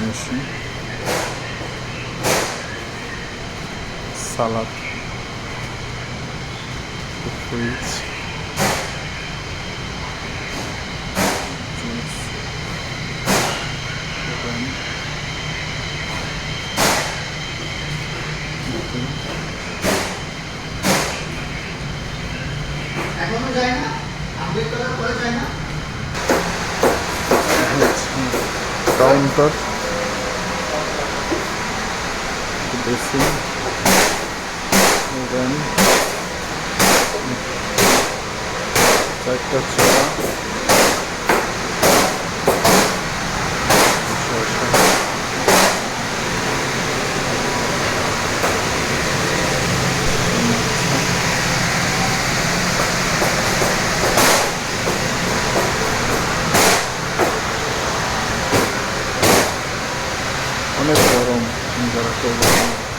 Machine সালাদ fridge এখনও যায় না? আপডেট করার পরে যায় না? Counter resim buradan. Takla sonra Ahmet Baron. Negara